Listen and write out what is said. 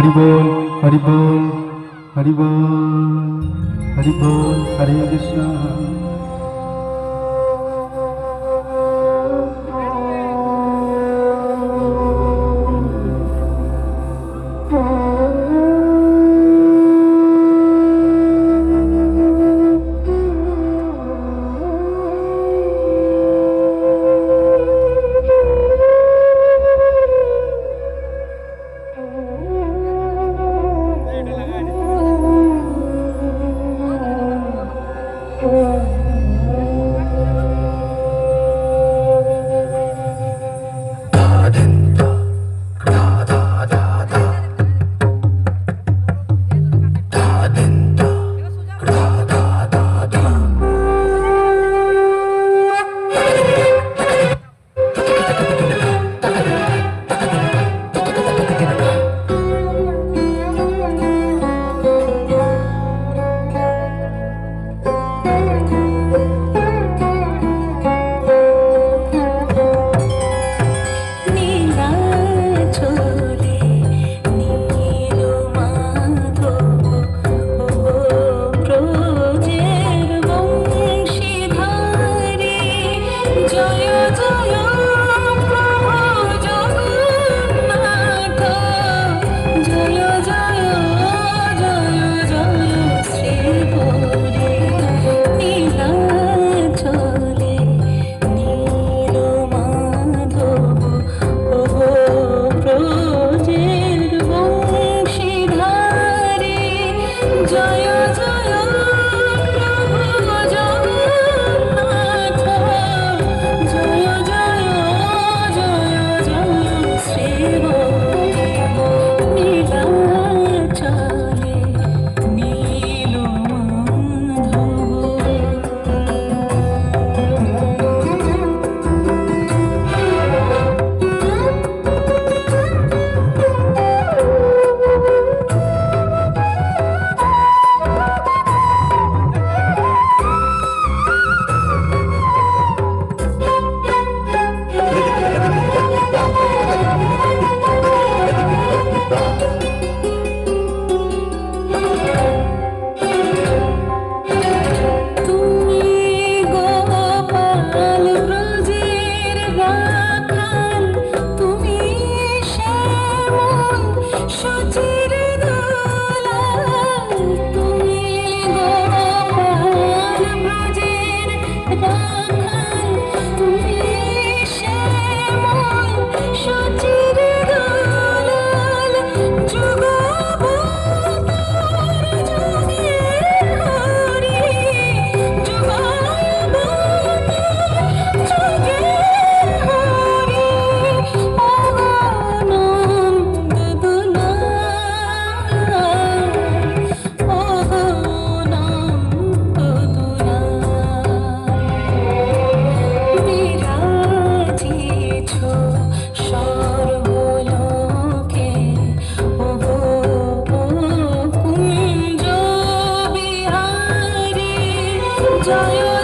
Hari বল Hari বল Hari বল Hari বল হরে Krishna. 所有 সচিরে 都有。